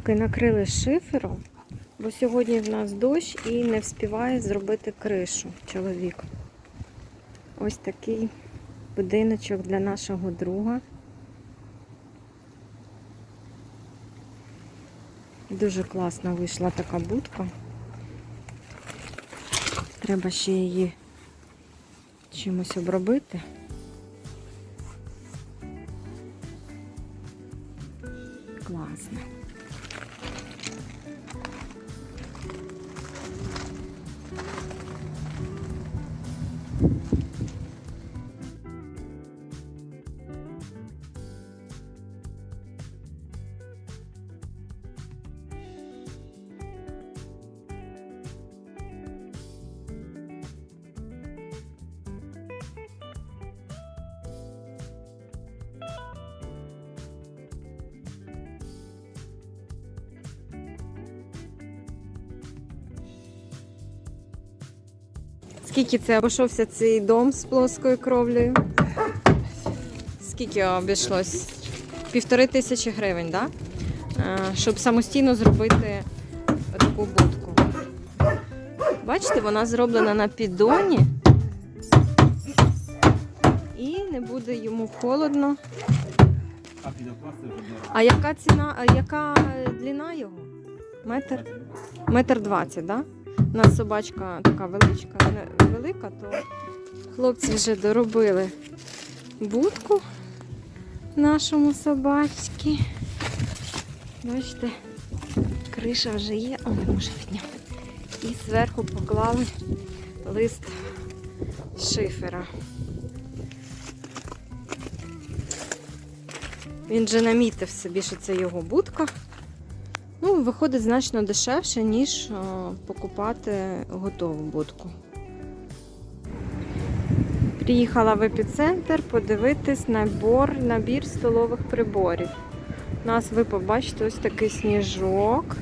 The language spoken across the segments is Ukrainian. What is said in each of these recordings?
поки накрили шифером, бо сьогодні в нас дощ і не вспіває зробити кришу чоловік. Ось такий будиночок для нашого друга. Дуже класна вийшла така будка. Треба ще її чимось обробити. Класно. Скільки це обійшовся цей дом з плоскою кровлею? Скільки обійшлось? Півтори тисячі гривень? Да? Щоб самостійно зробити таку будку. Бачите, вона зроблена на піддоні. І не буде йому холодно. А яка ціна, а яка длина його? Метр? Метр двадцять, так? Да? У нас собачка така величка, велика, то хлопці вже доробили будку нашому собачці. Бачите, криша вже є, о, не може підняти. І зверху поклали лист шифера. Він же намітив собі, що це його будка. Ну, виходить значно дешевше, ніж о, покупати готову будку. Приїхала в епіцентр подивитись набор, набір столових приборів. У нас ви побачите ось такий сніжок.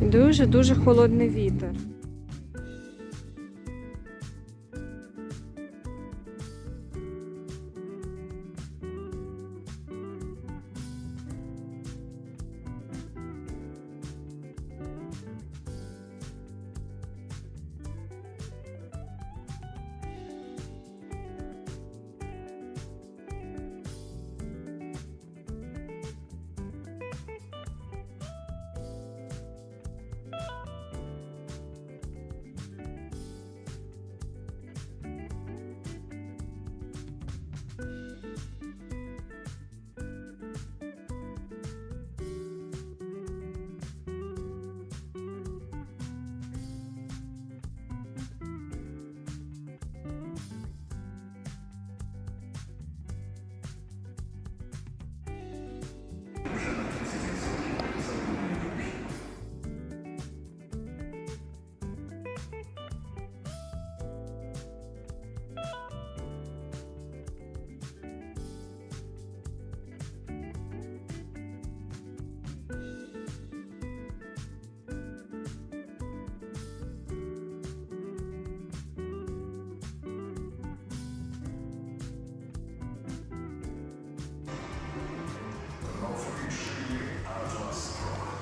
Дуже-дуже холодний вітер.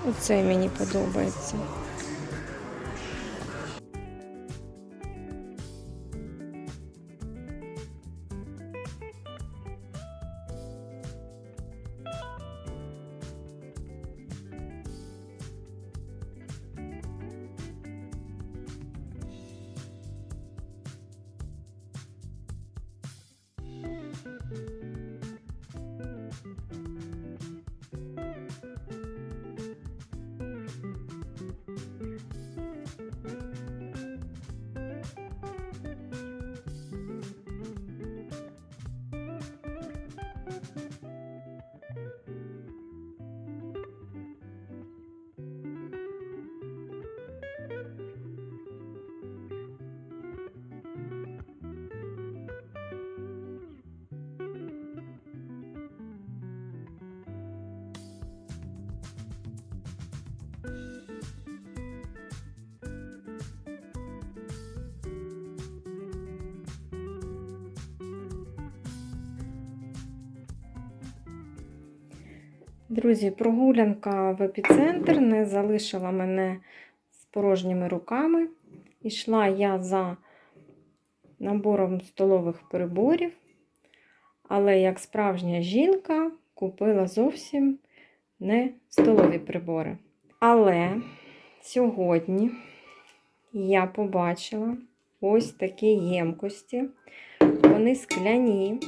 Оцей мені подобається. Друзі, прогулянка в епіцентр не залишила мене з порожніми руками. Ішла я за набором столових приборів, але як справжня жінка купила зовсім не столові прибори. Але сьогодні я побачила ось такі ємкості. Вони скляні,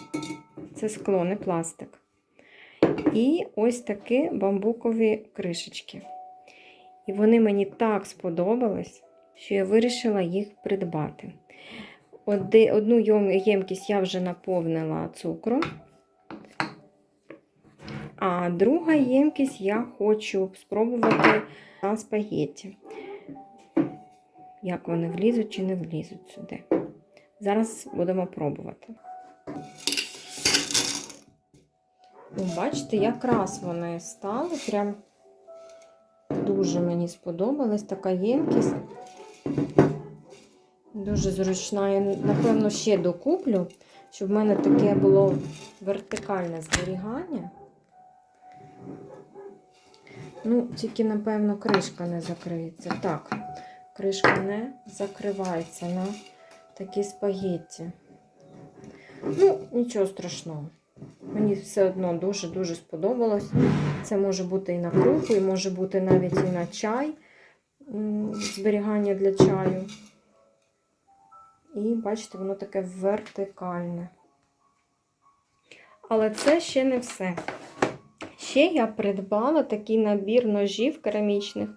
це скло, не пластик. І ось такі бамбукові кришечки. І вони мені так сподобались, що я вирішила їх придбати. Одну ємкість я вже наповнила цукром. А друга ємкість я хочу спробувати на спагетті. Як вони влізуть чи не влізуть сюди. Зараз будемо пробувати. Бачите, якраз вони стали. Прям дуже мені сподобалась така ємкість. Дуже зручна. Я, напевно, ще докуплю, щоб в мене таке було вертикальне зберігання. Ну, тільки, напевно, кришка не закриється. Так, кришка не закривається на такі спагетті. Ну, нічого страшного. Мені все одно дуже-дуже сподобалось. Це може бути і на крупу, і може бути навіть і на чай, зберігання для чаю. І бачите, воно таке вертикальне. Але це ще не все. Ще я придбала такий набір ножів керамічних.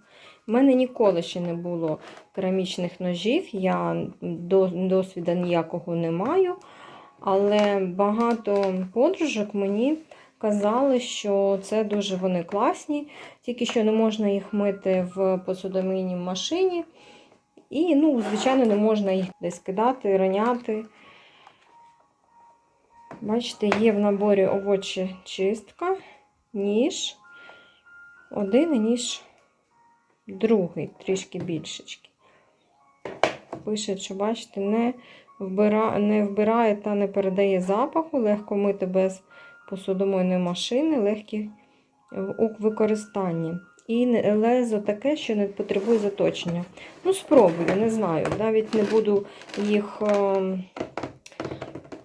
У мене ніколи ще не було керамічних ножів, я досвіду ніякого не маю. Але багато подружок мені казали, що це дуже вони класні, тільки що не можна їх мити в посудомийній машині. І, ну, звичайно, не можна їх десь кидати, роняти. Бачите, є в наборі овочі чистка, ніж, один ніж другий, трішки більшечки. Пише, що, бачите, не. Не вбирає та не передає запаху, легко мити без посудомийної машини, легкі у використанні. І лезо таке, що не потребує заточення. Ну, спробую, не знаю. Навіть не буду їх, ем,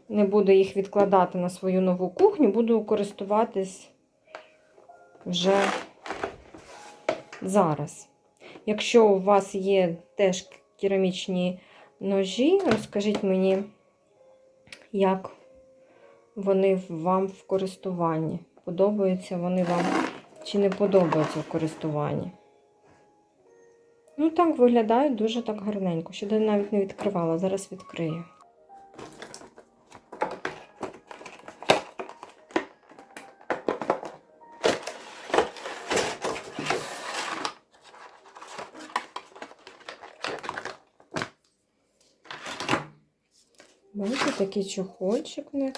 не буду їх відкладати на свою нову кухню, буду користуватись вже зараз. Якщо у вас є теж керамічні ножі, розкажіть мені, як вони вам в користуванні. Подобаються вони вам чи не подобаються в користуванні. Ну, так виглядають дуже так гарненько. Ще навіть не відкривала, зараз відкрию. Бачите, такий чохольчик в них.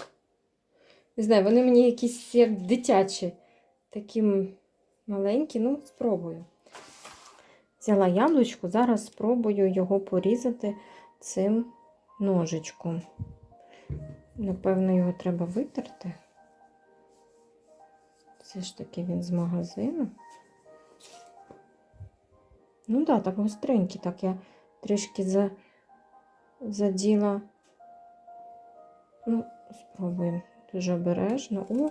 Не знаю, вони мені якісь як дитячі, такі маленькі, ну, спробую. Взяла яблучко, зараз спробую його порізати цим ножичком. Напевно, його треба витерти. Все ж таки він з магазину. Ну так, да, так гостренький, так я трішки за... заділа. Ну, спробуємо дуже обережно. О,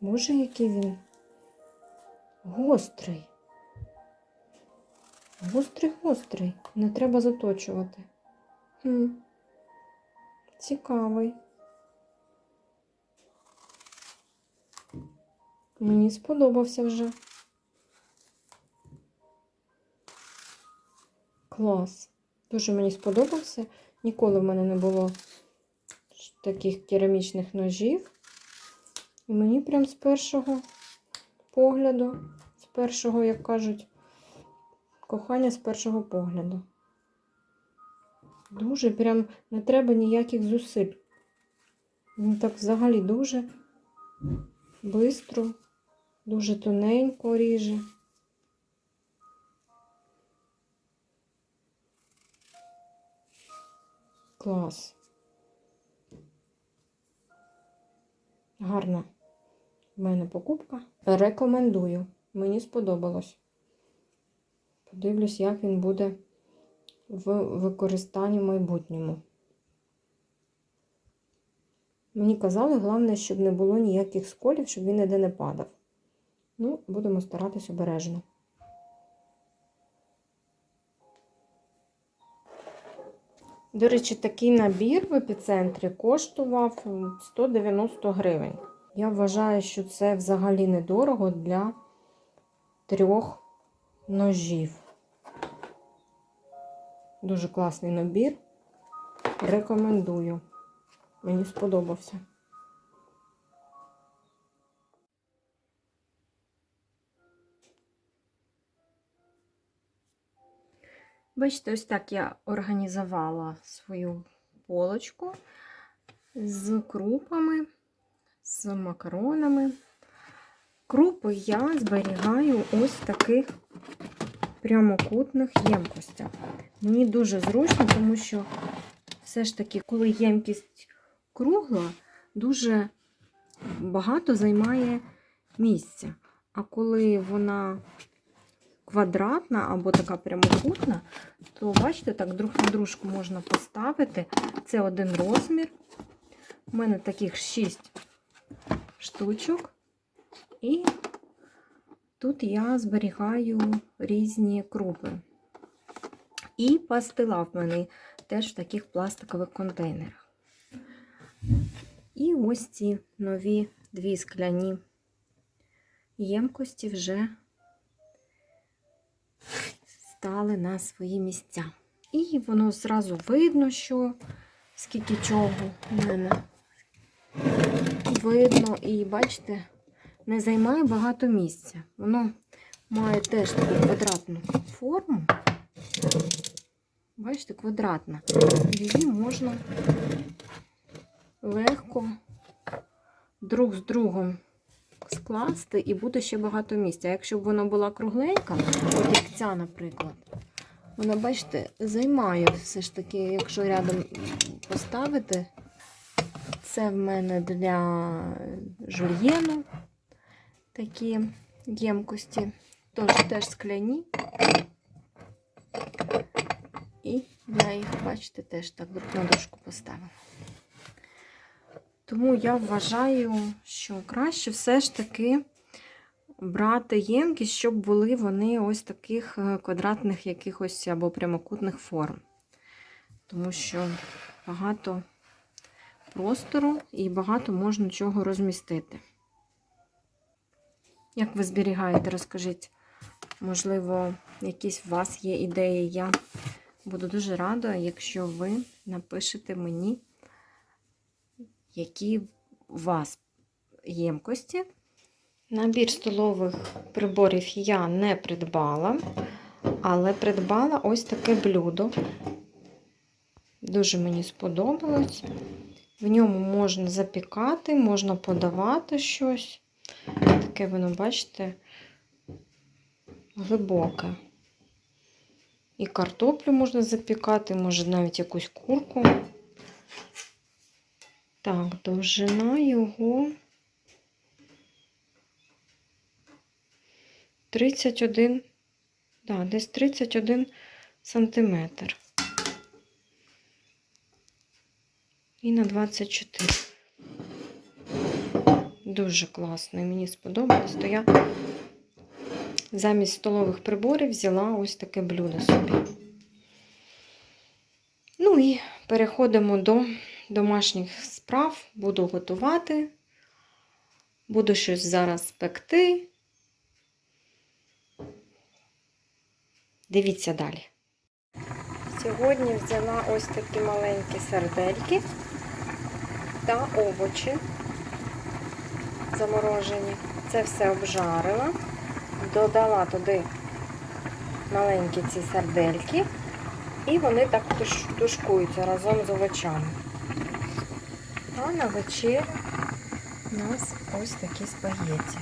боже, який він гострий. Гострий, гострий. Не треба заточувати. Хм. Цікавий. Мені сподобався вже. Клас. Дуже мені сподобався. Ніколи в мене не було таких керамічних ножів. І мені прям з першого погляду, з першого, як кажуть, кохання з першого погляду. Дуже прям не треба ніяких зусиль. Він так взагалі дуже бистро, дуже тоненько ріже. Клас. Гарно. в мене покупка. Рекомендую. Мені сподобалось. Подивлюсь, як він буде в використанні в майбутньому. Мені казали, головне, щоб не було ніяких сколів, щоб він ніде не падав. Ну, будемо старатись обережно. До речі, такий набір в епіцентрі коштував 190 гривень. Я вважаю, що це взагалі недорого для трьох ножів. Дуже класний набір. Рекомендую. Мені сподобався. Бачите, ось так я організувала свою полочку з крупами, з макаронами. Крупи я зберігаю ось в таких прямокутних ємкостях. Мені дуже зручно, тому що все ж таки, коли ємкість кругла, дуже багато займає місця. А коли вона квадратна або така прямокутна, то бачите, так друг на дружку можна поставити. Це один розмір. У мене таких 6 штучок. І тут я зберігаю різні крупи. І пастила в мене теж в таких пластикових контейнерах. І ось ці нові дві скляні ємкості вже стали на свої місця. І воно зразу видно, що скільки чого в мене видно, і бачите, не займає багато місця. Воно має теж таку квадратну форму. Бачите, квадратна. Її можна легко друг з другом скласти і буде ще багато місця. Якщо б вона була кругленька, от як ця, наприклад, вона, бачите, займає все ж таки, якщо рядом поставити, це в мене для жульєну такі ємкості, тож теж скляні. І я їх, бачите, теж так на дошку поставила. Тому я вважаю, що краще все ж таки брати ємкість, щоб були вони ось таких е, квадратних якихось або прямокутних форм. Тому що багато простору і багато можна чого розмістити. Як ви зберігаєте, розкажіть, можливо, якісь у вас є ідеї. Я буду дуже рада, якщо ви напишете мені які у вас ємкості. Набір столових приборів я не придбала, але придбала ось таке блюдо. Дуже мені сподобалось. В ньому можна запікати, можна подавати щось. Таке воно, бачите, глибоке. І картоплю можна запікати, може навіть якусь курку. Так, довжина його 31, да, десь 31 сантиметр. І на 24. Дуже класний, мені сподобалось, то я замість столових приборів взяла ось таке блюдо собі. Ну і переходимо до домашніх справ, буду готувати, буду щось зараз пекти. Дивіться далі. Сьогодні взяла ось такі маленькі сардельки та овочі заморожені. Це все обжарила, додала туди маленькі ці сардельки, і вони так тушкуються разом з овочами. А на вечерю у нас ось такі спагетті.